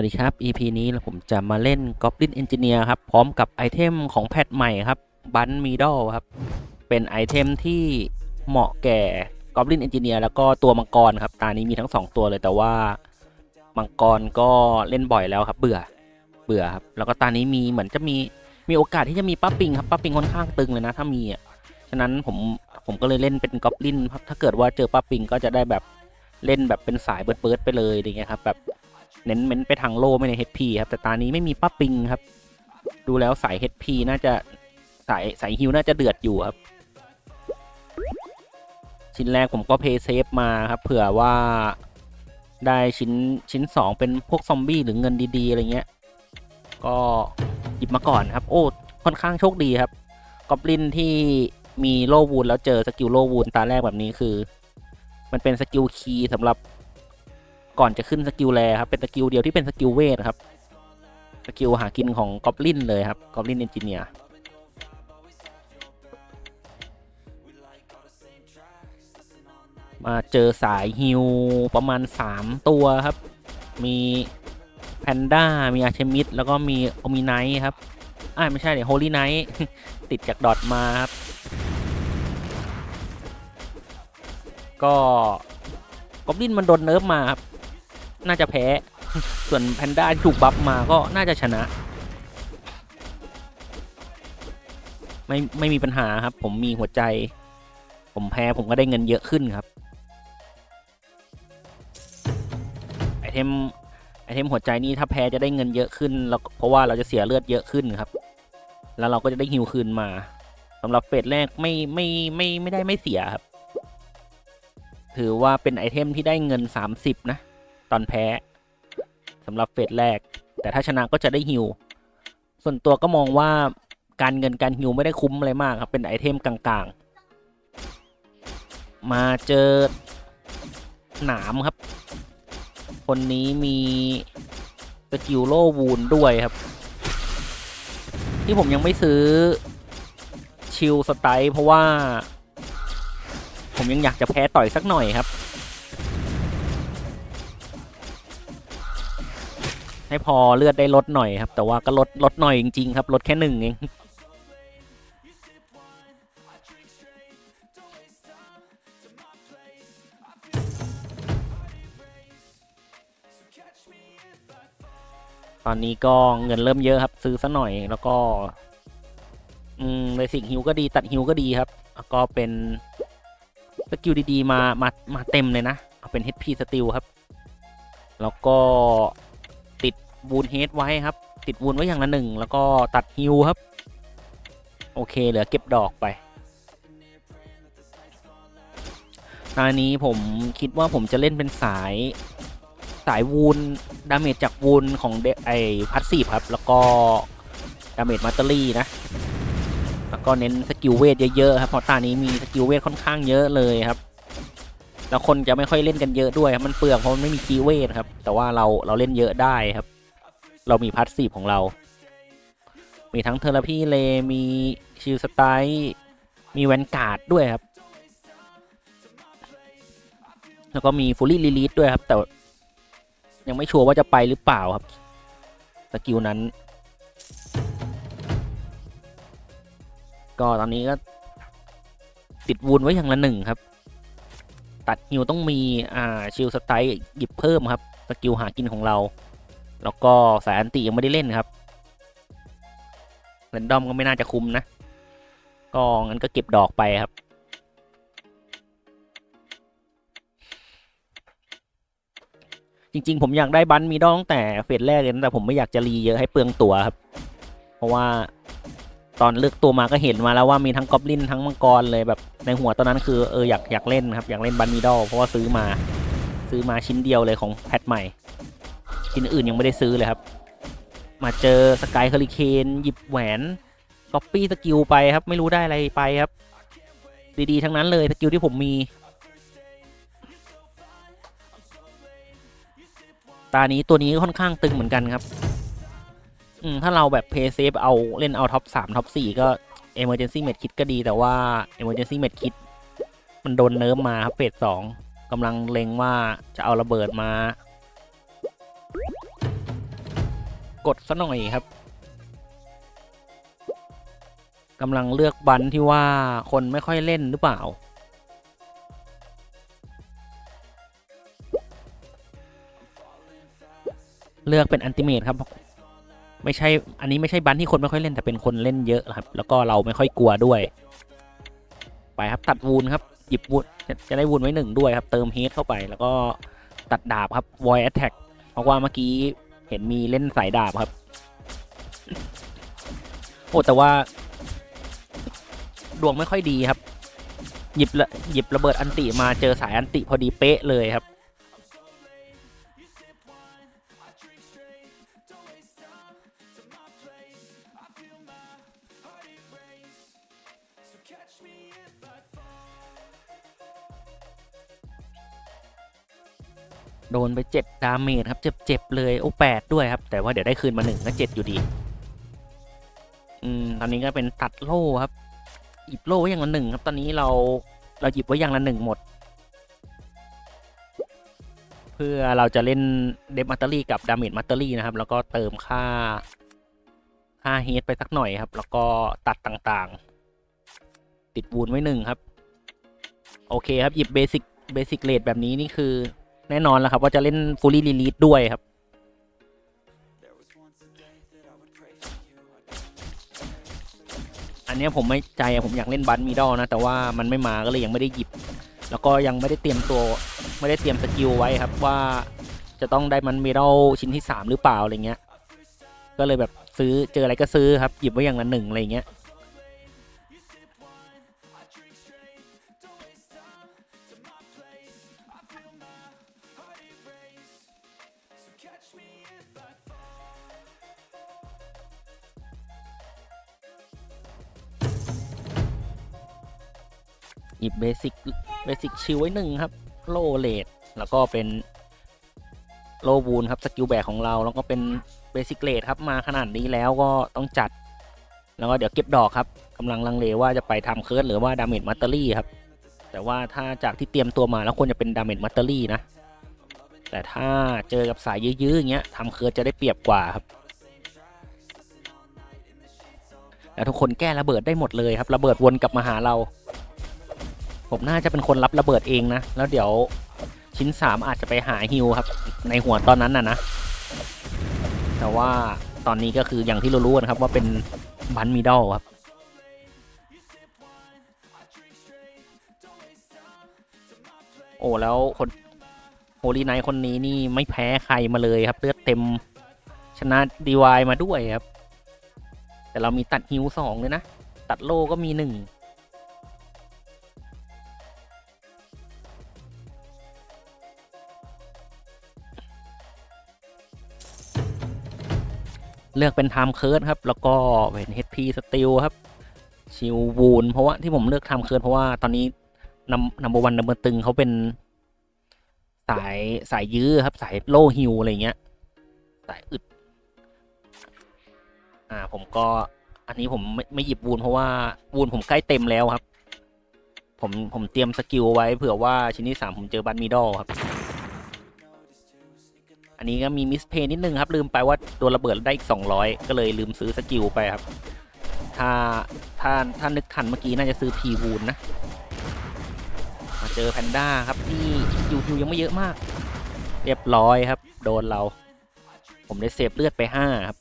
วัสดีครับ EP นี้ผมจะมาเล่น Goblin Engineer ครับ พร้อมกับไอเทมของแพทใหม่ครับ Bun Middle ครับ เป็นไอเทมที่เหมาะแก่ Goblin Engineer แล้วก็ตัวมังกรครับ ตานี้มีทั้ง 2 ตัวเลยแต่ว่า มังกรก็เล่นบ่อยแล้วครับ เบื่อเบื่อครับ แล้วก็ตานี้มีเหมือนจะมีมีโอกาสที่จะมีป้าปิงครับป้าปิงค่อนข้างตึงเลยนะถ้ามีอะฉะนั้นผมผมก็เลยเล่นเป็นกอบลินถ้าเกิดว่าเจอป้าปิงก็จะได้แบบ เล่นแบบเป็นสายเบิร์ดๆไปเลยอย่างเงี้ยครับแบบเน้นเน้นไปทางโล่ไม่ใน HP ครับแต่ตานี้ไม่มีป้าปิงครับ ดูแล้วสาย HP น่าจะสายสายฮิวน่าจะเดือดอยู่ครับ ชิ้นแรกผมก็เพย์เซฟมาครับ เผื่อว่าได้ชิ้นชิ้นสองเป็นพวกซอมบี้หรือเงินดีๆ อะไรเงี้ย ก็หยิบมาก่อนครับ โอ้ค่อนข้างโชคดีครับกอบลินที่มีโลวูนแล้วเจอสกิลโลวูนตาแรกแบบนี้คือ มันเป็นสกิลคีย์สำหรับก่อนจะขึ้นสกิลแรครับเป็นสกิลเดียวที่เป็นสกิลเวทครับสกิลหากินของกอบลินเลยครับกอบลินเอนจิเนียร์มาเจอสายฮิวประมาณ 3 ตัวครับ มีแพนด้า มีอาเชมิดแล้วก็มีโอมิไนท์ครับอ่าไม่ใช่เดี๋ยวโฮลี่ไนท์ติดจากดอทมาครับ ก็กอบลินมันโดนเนิร์ฟมาครับ น่าจะแพ้ ส่วนแพนด้าที่ถูกบัฟมาก็น่าจะชนะ ไม่ไม่มีปัญหาครับ ผมมีหัวใจ ผมแพ้ผมก็ได้เงินเยอะขึ้นครับ ไอเทมไอเทมหัวใจนี่ถ้าแพ้จะได้เงินเยอะขึ้นแล้วเพราะว่าเราจะเสียเลือดเยอะขึ้นครับ แล้วเราก็จะได้ฮิวคืนมาสำหรับเฟสแรกไม่ไม่ไม่ไม่ได้ไม่เสียครับ ถือว่าเป็นไอเทมที่ได้เงิน 30 นะ ตอนแพ้สำหรับเฟสแรก แต่ถ้าชนะก็จะได้ฮิว ส่วนตัวก็มองว่าการเงินการฮิวไม่ได้คุ้มอะไรมากครับ เป็นไอเทมกลางๆ มาเจอหนามครับ คนนี้มีสกิลโลวูนด้วยครับ ที่ผมยังไม่ซื้อชิลสไตล์เพราะว่า ผมยังอยากจะแพ้ต่อยสักหน่อยครับ ให้พอเลือดได้ลดหน่อยครับ แต่ว่าก็ลดลดหน่อยจริงๆครับลดแค่หนึ่งเองตอนนี้ก็เงินเริ่มเยอะครับ ซื้อซะหน่อยแล้วก็ อืมเบสิกฮิวก็ดีตัดฮิวก็ดีครับ แล้วก็เป็น สกิลดีๆมามามาเต็มเลยนะ เอาเป็น HP สติลครับ แล้วก็ติดวูนเฮดไว้ครับ ติดวูนไว้อย่างละหนึ่ง แล้วก็ตัดฮิวครับ โอเค เหลือเก็บดอกไปตอนนี้ผมคิดว่าผมจะเล่นเป็นสายสายวูนดาเมจจากวูนของไอพัสซีฟครับ แล้วก็ดาเมจมัตเตอรี่นะ แล้วก็เน้นสกิลเวทเยอะๆครับเพราะตานี้มีสกิลเวทค่อนข้างเยอะเลยครับแล้วคนจะไม่ค่อยเล่นกันเยอะด้วยครับมันเปลืองเพราะมันไม่มีคีเวทครับ แต่ว่าเราเราเล่นเยอะได้ครับ เรามีพัสซีฟของเรา มีทั้งเทอร์พีเลมีชิลสไตล์มีแวนการ์ดด้วยครับ แล้วก็มีฟูลี่ลิลิทด้วยครับ แต่ยังไม่ชัวร์ว่าจะไปหรือเปล่าครับสกิลนั้น ก็ตอนนี้ก็ติดวูนไว้อย่างละหนึ่งครับ ตัดฮิวต้องมีอ่าชิลสไตล์หยิบเพิ่มครับสกิลหากินของเรา แล้วก็สายอันติยังไม่ได้เล่นครับเรนดอมก็ไม่น่าจะคุมนะ ก็งั้นก็เก็บดอกไปครับ จริงๆ ผมอยากได้บันมีดอตั้งแต่เฟสแรกเลยนะแต่ผมไม่อยากจะรีเยอะให้เปลืองตัวครับ เพราะว่า ตอนเลือกตัวมาก็เห็นมาแล้วว่ามีทั้งกอบลินทั้งมังกรเลยแบบในหัวตอนนั้นคือเอออยากอยากเล่นครับอยากเล่นบันมีดอลเพราะว่าซื้อมาซื้อมาชิ้นเดียวเลยของแพทใหม่ ชิ้นอื่นยังไม่ได้ซื้อเลยครับ มาเจอสกายเฮอริเคนหยิบแหวนก๊อปปี้สกิลไปครับ ไม่รู้ได้อะไรไปครับ ดีๆ ทั้งนั้นเลยสกิลที่ผมมี ตานี้ตัวนี้ค่อนข้างตึงเหมือนกันครับ อืมถ้าเราแบบเพย์เซฟเอาเล่นเอาท็อปสามท็อปสี่ก็ Emergency Med Kit ก็ดีแต่ว่า Emergency Med Kit มันโดนเนิร์ฟมาครับเฟสสองกำลังเล็งว่าจะเอาระเบิดมา กดซะหน่อยครับกำลังเลือกบันที่ว่าคนไม่ค่อยเล่นหรือเปล่า เลือกเป็นอันติเมทครับ ไม่ใช่ อันนี้ไม่ใช่บันที่คนไม่ค่อยเล่นแต่เป็นคนเล่นเยอะครับ แล้วก็เราไม่ค่อยกลัวด้วย ไปครับตัดวูนครับ หยิบวูนจะได้วูนไว้หนึ่งด้วยครับ เติมเฮดเข้าไป แล้วก็ตัดดาบครับ void attack เพราะว่าเมื่อกี้เห็นมีเล่นสายดาบครับ โอ้แต่ว่า ดวงไม่ค่อยดีครับ หยิบละหยิบระเบิดอันติมาเจอสายอันติพอดีเป๊ะเลยครับ โดนไปเจ็ดดาเมจครับ เจ็บๆเลย โอ้แปดด้วยครับ แต่ว่าเดี๋ยวได้คืนมาหนึ่งก็เจ็ดอยู่ดี อืม ตอนนี้ก็เป็นตัดโล่ครับ หยิบโล่ไว้อย่างละหนึ่งครับ ตอนนี้เราเราหยิบไว้อย่างละหนึ่งหมด เพื่อเราจะเล่นเดฟมัตเตอรี่กับดาเมจมัตเตอรี่นะครับ แล้วก็เติมค่า ค่าเฮดไปสักหน่อยครับ แล้วก็ตัดต่างๆ ติดวูนไว้หนึ่งครับ โอเคครับ หยิบเบสิกเบสิกเลดแบบนี้นี่คือ แน่นอนแล้วครับว่าจะเล่นฟูลี่ลีลีดด้วยครับ อันนี้ผมไม่ใจผมอยากเล่นบันมีดอลนะ แต่ว่ามันไม่มาก็เลยยังไม่ได้หยิบ แล้วก็ยังไม่ได้เตรียมตัวไม่ได้เตรียมสกิลไว้ครับว่าจะต้องได้มันมีดอลชิ้นที่สามหรือเปล่าอะไรเงี้ย ก็เลยแบบซื้อเจออะไรก็ซื้อครับหยิบไว้อย่างละหนึ่งอะไรเงี้ย หยิบเบสิกเบสิกชิลไว้หนึ่งครับ โลเลดแล้วก็เป็นโลบูนครับสกิลแบกของเรา แล้วก็เป็นเบสิกเลดครับมาขนาดนี้แล้วก็ต้องจัด แล้วก็เดี๋ยวเก็บดอกครับกำลังลังเลว่าจะไปทำเคิร์ดหรือว่าดาเมจมัตเตอรี่ครับ แต่ว่าถ้าจากที่เตรียมตัวมาแล้วควรจะเป็นดาเมจมัตเตอรี่นะ แต่ถ้าเจอกับสายยื้อๆอย่างเงี้ยทำเคิร์ดจะได้เปรียบกว่าครับแล้วทุกคนแก้ระเบิดได้หมดเลยครับ ระเบิดวนกลับมาหาเรา ผมน่าจะเป็นคนรับระเบิดเองนะ แล้วเดี๋ยวชิ้นสามอาจจะไปหาฮิวครับ ในหัวตอนนั้นน่ะนะ แต่ว่าตอนนี้ก็คืออย่างที่เรารู้นะครับว่าเป็นบันมิดอลครับโอ้แล้วคนโฮลีไนคนนี้นี่ไม่แพ้ใครมาเลยครับ เลือดเต็มชนะดีวายมาด้วยครับ แต่เรามีตัดฮิวสองเลยนะ ตัดโลก็มีหนึ่ง เลือกเป็นไทม์เคิร์ดครับ แล้วก็เป็น HP สติลครับชิลวูนเพราะว่าที่ผมเลือกไทม์เคิร์ดเพราะว่าตอนนี้นำนัมเบอร์วันนัมเบอร์ตึงเขาเป็นสายสายยื้อครับ สายโลฮิวอะไรเงี้ย สายอึด อ่า ผมก็ อันนี้ผมไม่ไม่หยิบวูนเพราะว่าวูนผมใกล้เต็มแล้วครับ ผมผมเตรียมสกิลไว้เผื่อว่าชิ้นที่สามผมเจอบันมิดอลครับ อันนี้ก็มีมิสเพย์นิดนึงครับลืมไปว่าโดนระเบิดได้อีก 200 ก็เลยลืมซื้อสกิลไปครับ ถ้าถ้าถ้านึกทันเมื่อกี้น่าจะซื้อพีวูนนะ มาเจอแพนด้าครับที่ยูทูยังไม่เยอะมาก เรียบร้อยครับ โดนเรา ผมได้เซฟเลือดไป 5 ครับ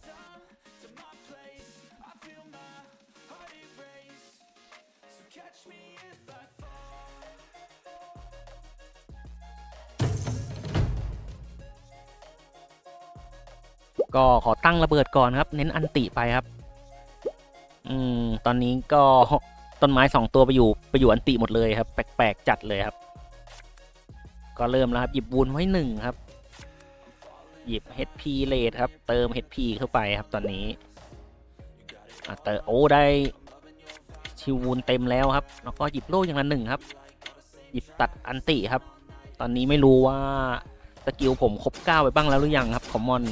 ก็ขอตั้งระเบิดก่อนครับ เน้นอันติไปครับ อืม ตอนนี้ก็ต้นไม้สองตัวไปอยู่ไปอยู่อันติหมดเลยครับ แปลกๆจัดเลยครับ ก็เริ่มแล้วครับ หยิบวูนไว้หนึ่งครับ หยิบ HP เลทครับ เติม HP เข้าไปครับตอนนี้อะเติมโอ้ได้ชิววูนเต็มแล้วครับ แล้วก็หยิบโล่อย่างละหนึ่งครับ หยิบตัดอันติครับ ตอนนี้ไม่รู้ว่าสกิลผมครบเก้าไปบ้างแล้วหรือยังครับคอมมอน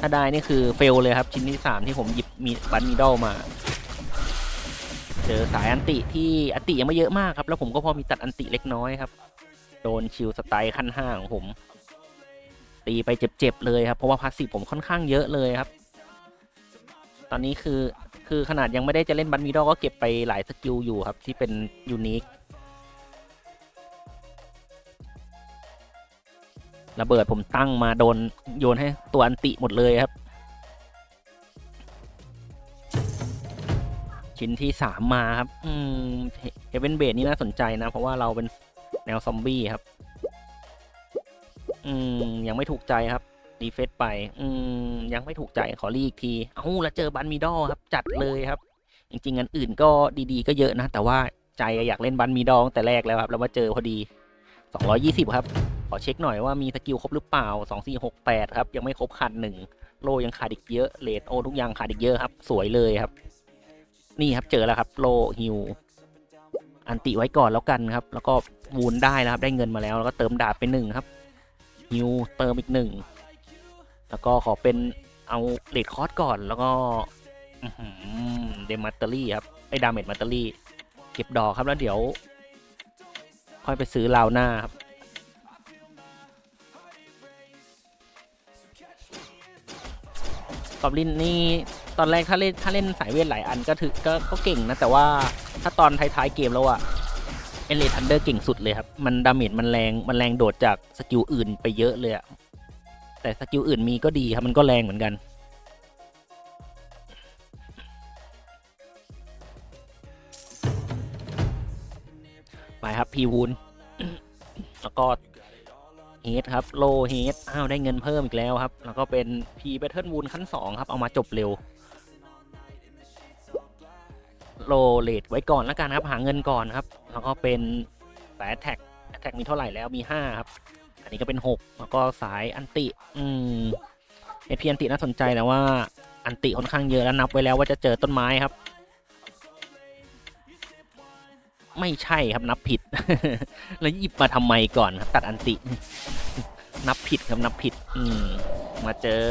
ถ้าได้นี่คือเฟลเลยครับชิ้นที่สามที่ผมหยิบมีบันมีดอลมา เจอสายอันติที่อันติยังไม่เยอะมากครับ แล้วผมก็พอมีตัดอันติเล็กน้อยครับ โดนชิลสไตล์ขั้นห้าของผม ตีไปเจ็บๆเลยครับ เพราะว่าพาสซีฟผมค่อนข้างเยอะเลยครับ ตอนนี้คือคือขนาดยังไม่ได้จะเล่นบันมิดอก็เก็บไปหลายสกิลอยู่ครับที่เป็นยูนิค ระเบิดผมตั้งมาโดนโยนให้ตัวอันติหมดเลยครับ ชิ้นที่สามมาครับ อืมเฮเวนเบดนี่น่าสนใจนะ เพราะว่าเราเป็นแนวซอมบี้ครับ อืม ยังไม่ถูกใจครับดีเฟสไป อืม ยังไม่ถูกใจขอรีอีกที เอ้าแล้วเจอบันมีดอลครับ จัดเลยครับ จริงๆอันอื่นก็ดีๆ ก็เยอะนะ แต่ว่าใจอยากเล่นบันมีดอลตั้งแต่แรกแล้วครับ แล้วมาเจอพอดี 220 ครับ ขอเช็คหน่อยว่ามีสกิลครบหรือเปล่า 2468 ครับ ยังไม่ครบขาดหนึ่งโลยังขาดอีกเยอะเลดโอทุกอย่างขาดอีกเยอะครับ สวยเลยครับ นี่ครับเจอแล้วครับ โลฮิวอันติไว้ก่อนแล้วกันครับ แล้วก็วูนได้แล้วครับ ได้เงินมาแล้ว แล้วก็เติมดาบไปหนึ่งครับฮิวเติมอีกหนึ่งแล้วก็ขอเป็นเอาเลดคอร์สก่อนแล้วก็เดมัตเตอรี่ครับไอ้ดาเมจมัตเตอรี่ เก็บดอกครับแล้วเดี๋ยว ค่อยไปซื้อลาวหน้าครับ กอบลินนี่ตอนแรกถ้าเล่นถ้าเล่นสายเวทหลายอันก็ถือก็ก็เก่งนะ แต่ว่าถ้าตอนท้ายๆเกมแล้วอะเอเลทันเดอร์เก่งสุดเลยครับ มันดาเมจมันแรงมันแรงโดดจากสกิลอื่นไปเยอะเลยอะแต่สกิลอื่นมีก็ดีครับ มันก็แรงเหมือนกัน ไปครับพีวูนแล้วก็ เฮดครับโลเฮดอ้าวได้เงินเพิ่มอีกแล้วครับ แล้วก็เป็นพีแบทเทิลวูนขั้น 2 ครับ เอามาจบเร็ว โลเลดไว้ก่อนแล้วกันครับ หาเงินก่อนครับ แล้วก็เป็นสายแท็กแท็กมีเท่าไหร่แล้วมี 5 ครับ อันนี้ก็เป็น 6 แล้วก็สายอันติ อืมเอพีอันติน่าสนใจแต่ว่าอันติค่อนข้างเยอะแล้วนับไว้แล้วว่าจะเจอต้นไม้ครับ ไม่ใช่ครับนับผิด แล้วหยิบมาทำไมก่อนครับตัดอันติ นับผิดครับนับผิด อืมมาเจอ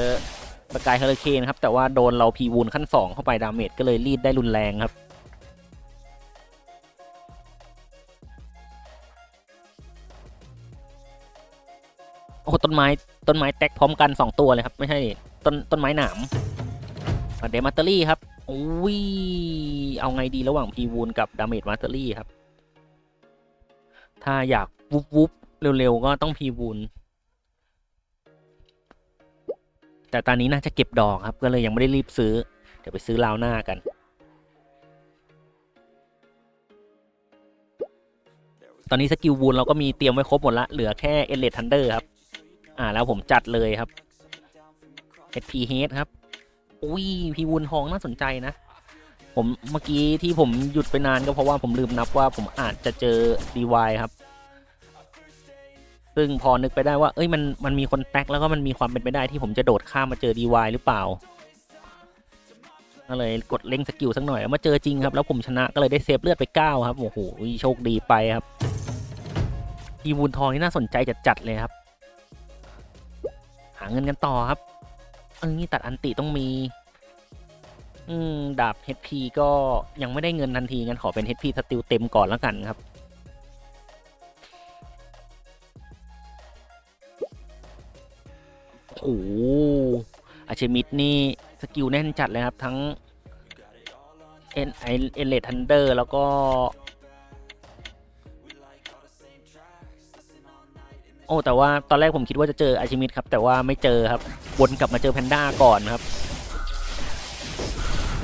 สกายเฮอร์เคนครับ แต่ว่าโดนเราพีวูนขั้นสองเข้าไปดาเมจก็เลยรีดได้รุนแรงครับโอ้ต้นไม้ต้นไม้แตกพร้อมกันสองตัวเลยครับ ไม่ใช่ต้นต้นไม้หนามเดมัตเตอรี่ครับอุ้ยเอาไงดีระหว่างพีวูนกับดาเมจมัตเตอรี่ครับ ถ้าอยากวุบวุบเร็วๆ ก็ต้องพีวูนแต่ตอนนี้น่าจะเก็บดอกครับ ก็เลยยังไม่ได้รีบซื้อ เดี๋ยวไปซื้อลาวหน้ากัน ตอนนี้สกิลวูนเราก็มีเตรียมไว้ครบหมดละ เหลือแค่เอเลทันเดอร์ครับ อ่าแล้วผมจัดเลยครับ HP Head ครับ อุ้ยพีวูนทองน่าสนใจนะ ผมเมื่อกี้ที่ผมหยุดไปนานก็เพราะว่าผมลืมนับว่าผมอาจจะเจอ DY ครับ ซึ่งพอนึกไปได้ว่า เอ้ยมันมันมีคนแท็กแล้วก็มันมีความเป็นไปได้ที่ผมจะโดดข้ามมาเจอ DY หรือเปล่าก็เลยกดเล่งสกิลสักหน่อยมาเจอจริงครับ แล้วผมชนะก็เลยได้เซฟเลือดไป9ครับโอ้โหโชคดีไปครับพีวูนทองนี่น่าสนใจจัดๆเลยครับ หาเงินกันต่อครับเออนี่ตัดอันติต้องมี อืม ดาบ HP ก็ยังไม่ได้เงินทันทีงั้นขอเป็น HP สติลเต็มก่อนแล้วกันครับ โอ้โหอาเชมิดนี่ สกิลแน่นจัดเลยครับ ทั้งเอ็นไอเอเลทันเดอร์แล้วก็ โอ้ แต่ว่าตอนแรกผมคิดว่าจะเจออาชิมิดครับ แต่ว่าไม่เจอครับ วนกลับมาเจอแพนด้าก่อนครับ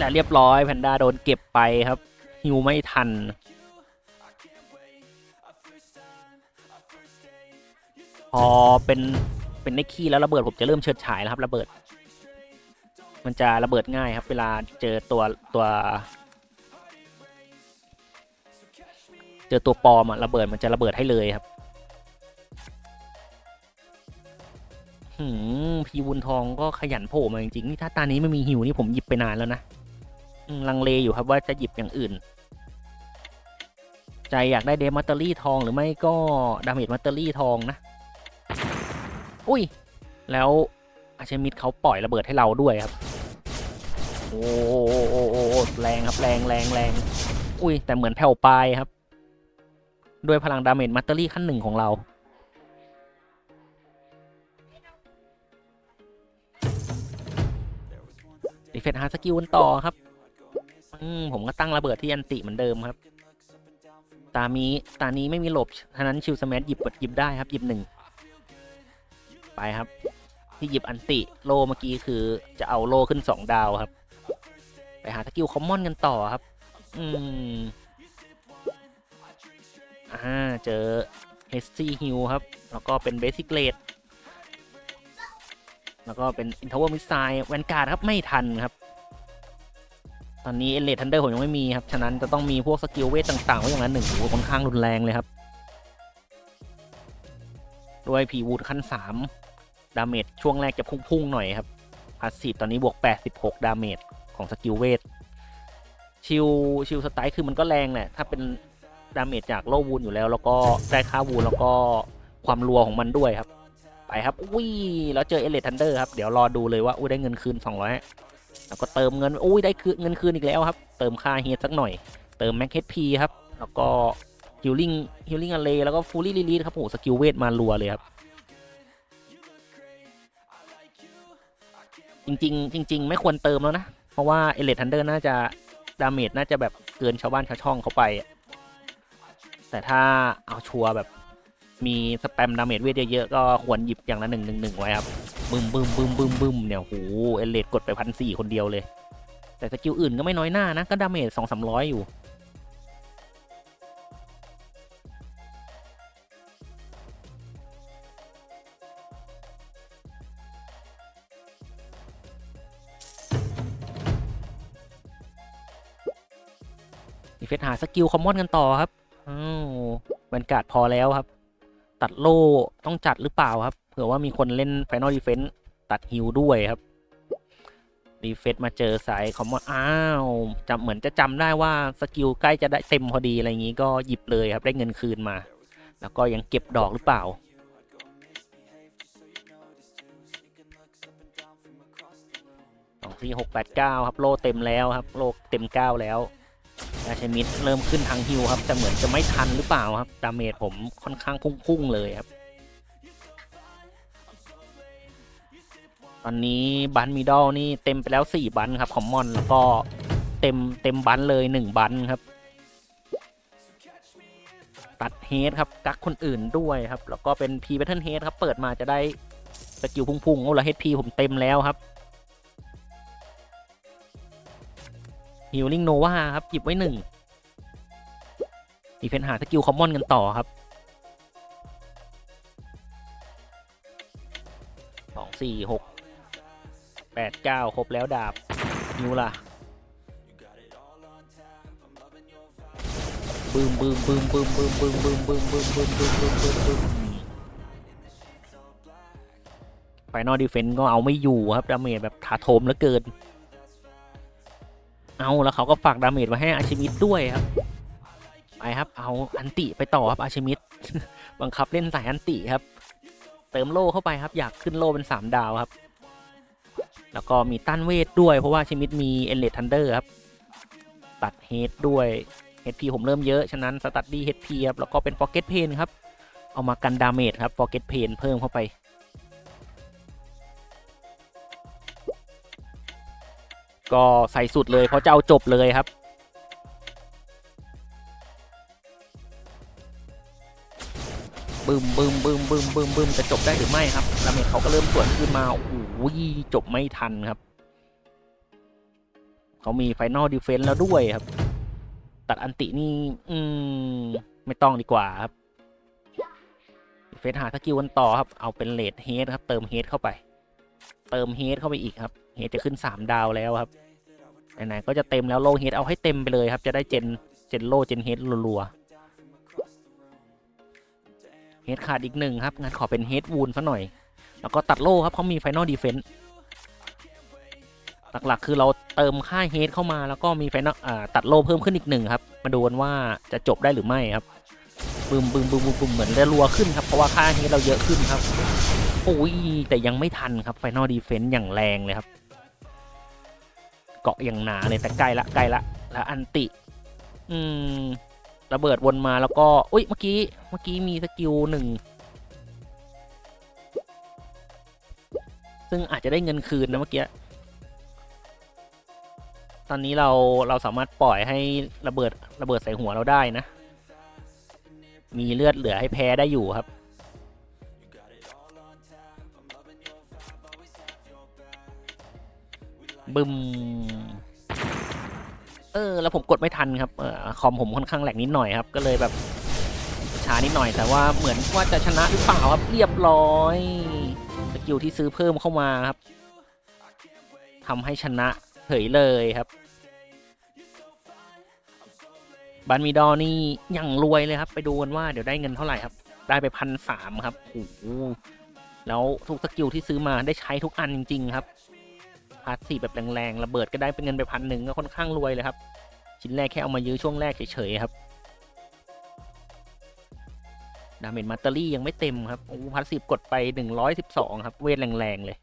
และเรียบร้อยแพนด้าโดนเก็บไปครับฮิวไม่ทันพอเป็นเป็นในคีย์แล้วระเบิดผมจะเริ่มเฉิดฉายแล้วครับระเบิด มันจะระเบิดง่ายครับ เวลาเจอตัวตัว เจอตัวปอมอะระเบิดมันจะระเบิดให้เลยครับหืมพีวุนทองก็ขยันโผล่มาจริงๆนี่ถ้าตานี้ไม่มีหิวนี่ผมหยิบไปนานแล้วนะ ลังเลอยู่ครับว่าจะหยิบอย่างอื่น ใจอยากได้เดมัตเตอรี่ทองหรือไม่ก็ดาเมจมัตเตอรี่ทองนะ อุ้ย แล้วอาเชมิดเขาปล่อยระเบิดให้เราด้วยครับ โอ้โอ้โอ้โอแรงครับแรงแรงแรงอุ้ย แต่เหมือนแผ่วปลายครับ ด้วยพลังดาเมจมัตเตอรี่ขั้นหนึ่งของเราดีเฟนหาสกิลกันต่อครับ อืมผมก็ตั้งระเบิดที่อันติเหมือนเดิมครับ ตามีตานี้ไม่มีหลบฉะนั้นชิลสแมทหยิบหยิบได้ครับ หยิบหนึ่ง ไปครับ ที่หยิบอันติโลเมื่อกี้คือจะเอาโลขึ้นสองดาวครับ ไปหาสกิลคอมมอนกันต่อครับ อืมอ่าเจอเฮสซี่ฮิลครับ แล้วก็เป็นเบสิ c เลดแล้วก็เป็นอินทาวเวอร์มิสไซแวนการ์ดครับ ไม่ทันครับ ตอนนี้เอเลทันเดอร์ผมยังไม่มีครับ ฉะนั้นจะต้องมีพวกสกิลเวทต่างๆไว้อย่างนั้นหนึ่งโหค่อนข้างรุนแรงเลยครับ ด้วยพีวูดขั้น 3 ดาเมจช่วงแรกจะพุ่งๆหน่อยครับพาสซีฟตอนนี้บวก 86 ดาเมจของสกิลเวท ชิลชิลสไตล์คือมันก็แรงแหละ ถ้าเป็นดาเมจจากโลวูนอยู่แล้ว แล้วก็ได้ค่าวูนแล้วก็ความรัวของมันด้วยครับ ไปครับ อุ้ย แล้วเจอเอเลทันเดอร์ครับ เดี๋ยวรอดูเลยว่า อุ้ยได้เงินคืน200 แล้วก็เติมเงินอุ้ยได้คืนเงินคืนอีกแล้วครับ เติมค่าเฮียสักหน่อย เติมแม็กเฮดพีครับ แล้วก็ฮิลลิ่งฮิลลิ่งอเลแล้วก็ฟูลี่ลิลีครับโหสกิลเวทมารัวเลยครับ จริงๆ จริง ๆ ไม่ควรเติมแล้วนะ เพราะว่าเอเลทันเดอร์น่าจะดาเมจน่าจะแบบเกินชาวบ้านชาวช่องเขาไป แต่ถ้าเอาชัวร์แบบมีสแปมดาเมจเวทเยอะๆก็ควรหยิบอย่างละหนึ่งหนึ่งหนึ่งไว้ครับ บึมบึมบึมบึมบึมเนี่ยโหเอเลดกดไปพันสี่คนเดียวเลย แต่สกิลอื่นก็ไม่น้อยหน้านะ ก็ดาเมจสองสามร้อยอยู่ อีเฟสหาสกิลคอมมอนกันต่อครับอ้าวแวนการ์ดพอแล้วครับ ตัดโล่ต้องจัดหรือเปล่าครับ เผื่อว่ามีคนเล่น Final Defense ตัดฮิลด้วยครับดีเฟสมาเจอสายคอมมอนอ้าวจำเหมือนจะจำได้ว่าสกิลใกล้จะได้เต็มพอดีอะไรอย่างนี้ก็หยิบเลยครับได้เงินคืนมา แล้วก็ยังเก็บดอกหรือเปล่าสองสี่หกแปดเก้าครับโลเต็มแล้วครับโลเต็มเก้าแล้ว ราชมิดเริ่มขึ้นทางฮิวครับ แต่เหมือนจะไม่ทันหรือเปล่าครับ ดาเมจผมค่อนข้างพุ่งๆเลยครับ ตอนนี้บันมิดอลนี่เต็มไปแล้ว 4 บันครับคอมมอนแล้วก็เต็มเต็มบันเลย 1 บันครับ ตัดเฮดครับ กักคนอื่นด้วยครับ แล้วก็เป็นพีเบทเทิลเฮดครับ เปิดมาจะได้สกิลพุ่งๆโอ้ล้วเฮดพีผมเต็มแล้วครับ ฮิลลิ่งโนวาครับหยิบไว้หนึ่งดีเฟนหาสกิลคอมมอนกันต่อครับสองสี่หกแปดเก้าครบแล้วดาบฮิวล่ะบึมบึมบึมบึมบึมบึมบึมบึมบึมบึมบึมบึมบึมบึมไฟนอลดีเฟนก็เอาไม่อยู่ครับดาเมจแบบถาโถมเหลือเกิน เอาแล้วเขาก็ฝากดาเมจมาให้อาชิมิดด้วยครับไปครับ เอาอันติไปต่อครับอาชิมิดบังคับเล่นสายอันติครับ เติมโล่เข้าไปครับ อยากขึ้นโล่เป็นสามดาวครับ แล้วก็มีต้านเวทด้วยเพราะว่าอาชิมิดมีเอเลทันเดอร์ครับตัดเฮดด้วยเฮดพีผมเริ่มเยอะฉะนั้นสตัดดี้เฮดพีครับแล้วก็เป็นฟอ c เกตเพนครับเอามากันดาเมจครับฟอ c เกตเพนเพิ่มเข้าไป ก็ใส่สุดเลยเพราะจะเอาจบเลยครับ บึมบึมบึมบึมบึมบึมจะจบได้หรือไม่ครับดาเมจเขาก็เริ่มสวนขึ้นมาโอ้โหจบไม่ทันครับ เขามีไฟนอลดิเฟน s ์แล้วด้วยครับ ตัดอันตินี่ อืม ไม่ต้องดีกว่าครับเฟสหาสกิลกันต่อครับ เอาเป็นเลดเฮดครับ เติมเฮดเข้าไป เติมเฮดเข้าไปอีกครับ เฮดจะขึ้น 3 ดาวแล้วครับ ไหนๆก็จะเต็มแล้วโลเฮดเอาให้เต็มไปเลยครับ จะได้เจนเจนโลเจนเฮดรัวๆเฮดขาดอีกหนึ่งครับงั้นขอเป็นเฮดวูนซะหน่อย แล้วก็ตัดโลครับเขามีไฟนอลดีเฟน s ์หลักๆ คือเราเติมค่าเฮดเข้ามาแล้วก็มีไฟนอลตัดโลเพิ่มขึ้นอีกหนึ่งครับ มาดูกันว่าจะจบได้หรือไม่ครับบึมบึมบึมบึมบึมเหมือนจะรัวขึ้นครับเพราะว่าค่าเฮดเราเยอะขึ้นครับโอ้ยแต่ยังไม่ทันครับไฟนอลดีเฟน s ์อย่างแรงเลยครับ เกาะอย่างหนาเลยแต่ใกล้ละใกล้ละแล้วอันติ อืมระเบิดวนมาแล้วก็อุ้ยเมื่อกี้เมื่อกี้มีสกิลหนึ่งซึ่งอาจจะได้เงินคืนนะเมื่อกี้อนนี้เราเราสามารถปล่อยให้ระเบิดระเบิดใส่หัวเราได้นะ มีเลือดเหลือให้แพ้ได้อยู่ครับ บึมเออ แล้วผมกดไม่ทันครับเออคอมผมค่อนข้างแหลกนิดหน่อยครับ ก็เลยแบบช้านิดหน่อย แต่ว่าเหมือนว่าจะชนะหรือเปล่าครับ เรียบร้อยสกิลที่ซื้อเพิ่มเข้ามาครับทำให้ชนะเฉยเลยครับบันมีดอนี่ยังรวยเลยครับ ไปดูกันว่าเดี๋ยวได้เงินเท่าไหร่ครับ ได้ไปพันสามครับโอ้โหแล้วทุกสกิลที่ซื้อมาได้ใช้ทุกอันจริง ๆ ครับ พาสซีฟแบบแรงๆระเบิดก็ได้เป็นเงินไปพันหนึ่งก็ค่อนข้างรวยเลยครับ ชิ้นแรกแค่เอามายื้อช่วงแรกเฉยๆครับดาเมจมัตเตอรี่ยังไม่เต็มครับโอ้พาสซีฟกดไป 112 ครับ เวทแรงๆเลย